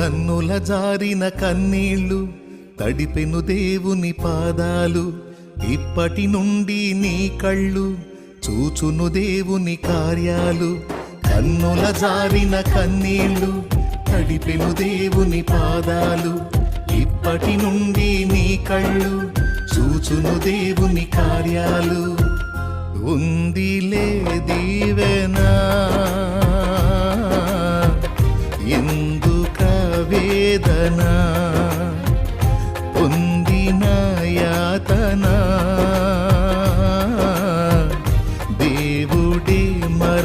కన్నుల జారిన కన్నీళ్ళు తడిపెను దేవుని పాదాలు. ఇప్పటి నుండి నీ కళ్ళు చూచును దేవుని కార్యాలు. కన్నుల జారిన కన్నీళ్ళు తడిపెను దేవుని పాదాలు. ఇప్పటి నుండి నీ కళ్ళు చూచును దేవుని కార్యాలు. ఉందిలే దీవెనా.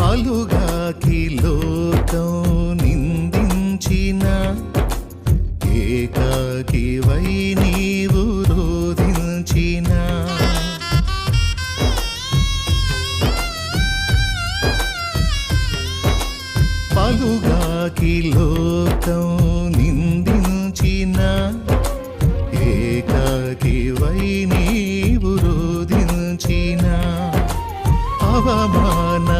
పలుగాకి లోకం నిందించిన ఏకాకి వై నీవు రోధించిన. పలుగాకి లోకం నిందించిన ఏకాకి వై నీవు రోధించిన. అవమా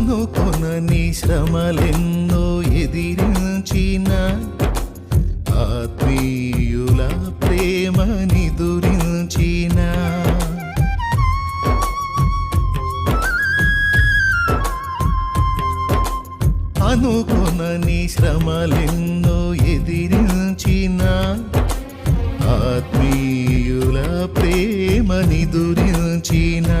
అనుకొనని శ్రమలెన్నో ఎదిరించిన ఆత్మీయుల ప్రేమ నిదురించిన అనుకొనని శ్రమలెన్నో ఎదిరించిన ఆత్మీయుల ప్రేమని దురించినా.